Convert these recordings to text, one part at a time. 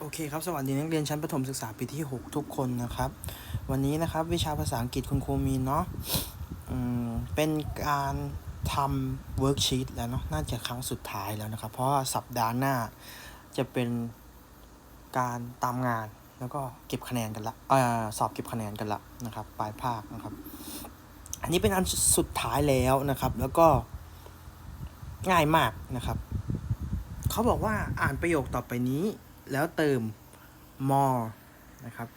โอเคครับ สวัสดีนักเรียนชั้นประถมศึกษาปีที่ 6 ทุกคนนะครับ วันนี้นะครับวิชาภาษาอังกฤษคุณครูมีเนาะเป็นการทำเวิร์กชีตแล้วเนาะน่าจะครั้งสุดท้ายแล้วนะครับ เพราะว่าสัปดาห์หน้าจะเป็นการตามงานแล้วก็เก็บคะแนนกันละออสอบเก็บคะแนนกันละนะครับปลายภาคนะครับ อันนี้เป็นอันสุดท้ายแล้วนะครับ แล้วก็ง่ายมากนะครับ เขาบอกว่าอ่านประโยคต่อไปนี้ แล้วเติม more นะครับ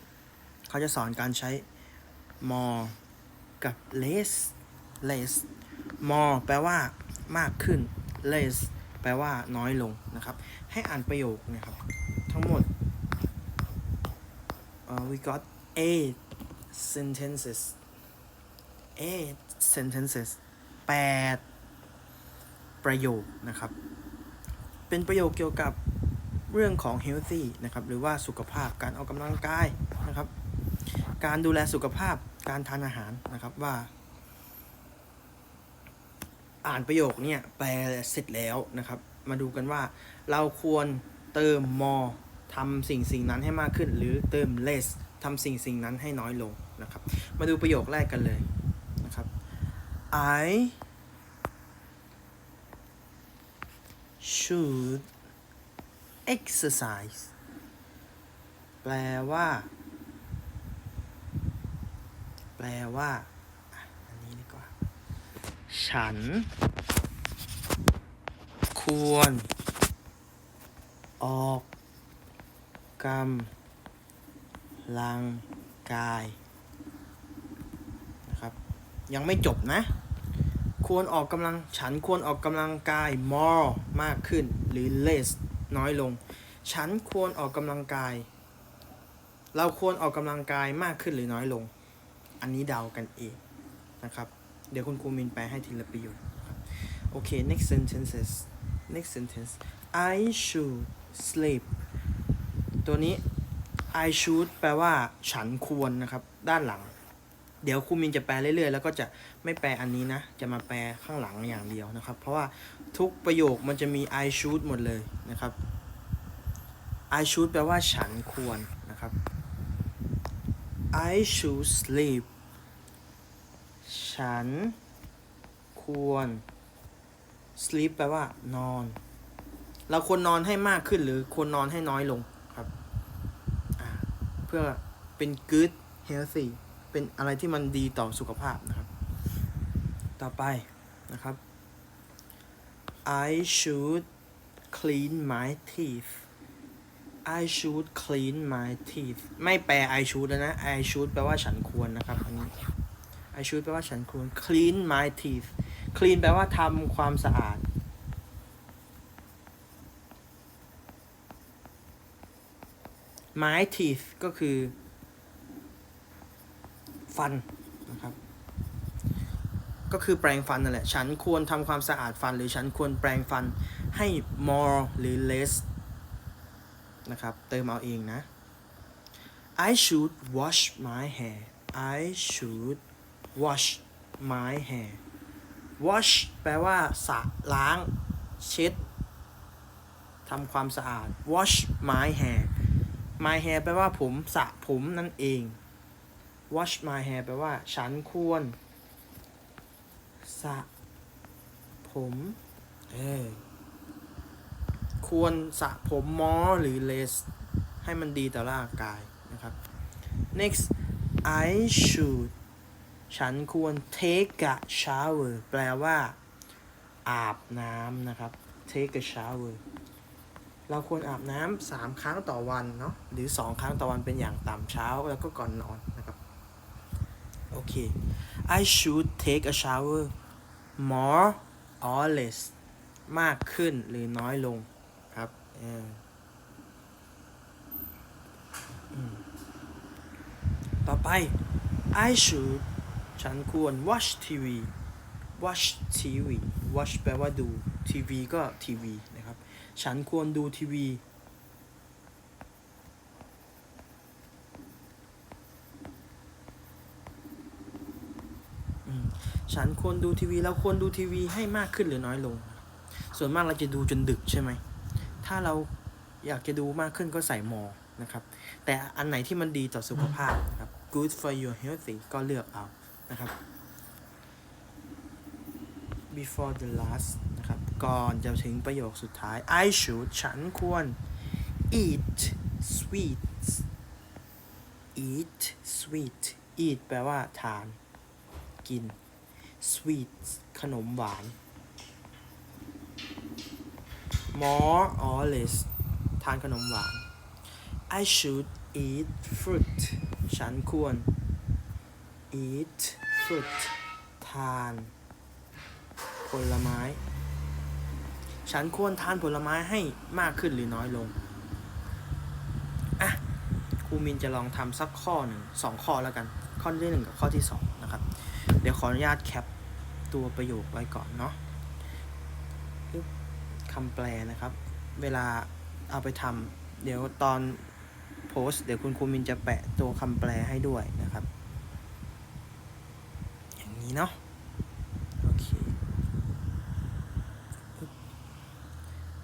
เขาจะสอนการใช้ more กับ less less more แปลว่ามากขึ้น less แปลว่าน้อยลงนะครับ ให้อ่านประโยคนะครับ ทั้งหมด uh, we got eight sentences eight sentences แปดประโยคนะครับ เป็นประโยคเกี่ยวกับ เรื่องของ healthy นะครับหรือว่าสุขภาพการออกกำลังกายนะครับ การดูแลสุขภาพการทานอาหารนะครับว่า อ่านประโยคเนี่ยแปลเสร็จแล้วนะครับ มาดูกันว่าเราควรเติม more ทำสิ่งสิ่งนั้นให้มากขึ้น หรือเติม less ทำสิ่งสิ่งนั้นให้น้อยลงนะครับ มาดูประโยคแรกกันเลยนะครับ I should exercise แปลว่า แปลว่า อันนี้ดีกว่า ฉัน ควร ออกกำลังกาย นะครับ ยังไม่จบนะ ควรออกกำลัง ฉันควรออกกำลังกาย more มากขึ้น หรือ less น้อยลง ฉันควรออกกำลังกาย เราควรออกกำลังกายมากขึ้นหรือน้อยลง อันนี้เดากันเองนะครับ เดี๋ยวคุณครูมินแปลให้ทีละประโยคโอเค next sentences next sentence I should sleep ตัวนี้ I should แปลว่า ฉันควรนะครับ ด้านหลัง เดี๋ยวครูมินจะแปลเรื่อยๆ แล้วก็จะไม่แปลอันนี้นะ จะมาแปลข้างหลังอย่างเดียวนะครับ เพราะว่าทุกประโยคมันจะมี I should หมดเลยนะครับ I should แปลว่าฉันควรนะครับ I should sleep ฉันควร sleep แปลว่านอน เราควรนอนให้มากขึ้นหรือควรนอนให้น้อยลงครับ เพื่อเป็น good healthy เป็นอะไรที่มันดีต่อสุขภาพนะครับ ต่อไปนะครับ I should clean my teeth I should clean my teeth ไม่แปล I should แล้วนะ I should แปลว่าฉันควรนะครับอันนี้ I should แปลว่าฉันควร clean my teeth clean แปลว่าทำความสะอาด my teeth ก็คือ ฟันนะครับ ก็คือแปรงฟันนั่นแหละ ฉันควรทำความสะอาดฟัน หรือฉันควรแปรงฟันให้ more หรือ less นะครับ เติมเอาเองนะ I should wash my hair I should wash my hair wash แปลว่าสระล้าง เช็ดทำความสะอาด wash my hair my hair แปลว่าผมสระผมนั่นเอง wash my hair แปลว่า ฉันควรสระผมเออควรสระผม more หรือ less ให้มันดีต่อร่างกายนะครับ next I should ฉันควร take a shower แปลว่า อาบน้ำนะครับ take a shower เราควรอาบน้ำสามครั้งต่อวันเนาะหรือสองครั้งต่อวันเป็นอย่างต่ำเช้าแล้วก็ก่อนนอน โอเค I should take a shower more or less มากขึ้นหรือน้อยลงครับเอออืมต่อไป I should ฉันควร watch TV watch TV watch แปลว่าดู TV ก็ทีวีนะครับ ฉันควรดูทีวี ฉันควรดูทีวีเราควรดูทีวีให้มากขึ้นหรือน้อยลง ส่วนมากเราจะดูจนดึกใช่ไหม ถ้าเราอยากจะดูมากขึ้นก็ใส่ more นะครับ แต่อันไหนที่มันดีต่อสุขภาพนะครับ good for your healthy ก็เลือกเอานะครับ before the last นะครับ ก่อนจะถึงประโยคสุดท้าย I should ฉันควร eat sweets eat sweet eat แปลว่าทาน กิน sweets ขนมหวาน more or less ทานขนมหวาน I should eat fruit ฉันควร eat fruit ทาน ผลไม้ ฉันควรทานผลไม้ให้มากขึ้นหรือน้อยลง อะ ครูมินจะลองทำสักข้อหนึ่งสองข้อแล้วกัน ข้อที่หนึ่งกับข้อที่สองนะครับ เดี๋ยวขออนุญาตแคปตัวประโยคไว้ก่อนเนาะคำแปลนะครับ เวลาเอาไปทำเดี๋ยวตอนโพสเดี๋ยวคุณครูมินจะแปะตัวคำแปลให้ด้วยนะครับ อย่างนี้เนาะโอเค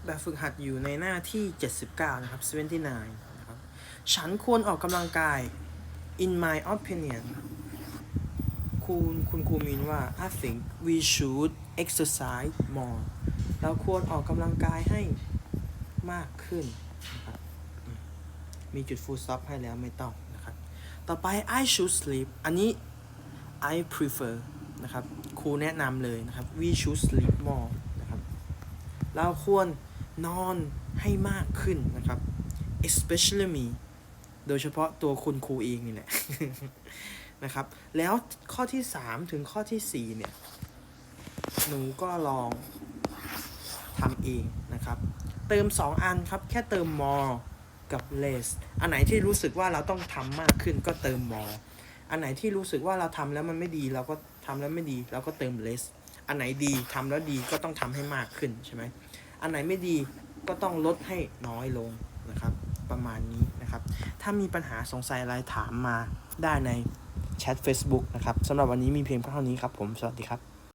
แบบฝึกหัดอยู่ในหน้าที่ 79 นะครับ 79 นะครับ ฉันควรออกกำลังกาย in my opinion คุณคุณครูมินว่า I think we should exercise more เราควรออกกำลังกายให้มากขึ้นนะครับมีจุด full stop ให้แล้วไม่ต้องนะครับ ต่อไป I should sleep อันนี้ I prefer นะครับ ครูแนะนำเลยนะครับ we should sleep more นะครับ เราควรนอนให้มากขึ้นนะครับ especially me โดยเฉพาะตัวคุณครูเองนี่แหละ นะครับ แล้วข้อที่ 3 ถึงข้อทีสี่ 4 เนี่ย หนูก็ลองทำเองนะครับ เติม 2 อันครับ แค่เติม more กับ less อันไหนที่รู้สึกว่าเราต้องทำมากขึ้นก็เติม more อันไหนที่รู้สึกว่าเราทำแล้วมันไม่ดีเราก็ทำแล้วไม่ดีเราก็เติม less อันไหนดีทำแล้วดีก็ต้องทำให้มากขึ้นใช่ไหม อันไหนไม่ดีก็ต้องลดให้น้อยลงนะครับ ประมาณนี้นะครับ ถ้ามีปัญหาสงสัยอะไรถามมาได้ใน แชท Facebook นะครับสำหรับวันนี้มีเพียงเท่านี้ครับผม สวัสดีครับ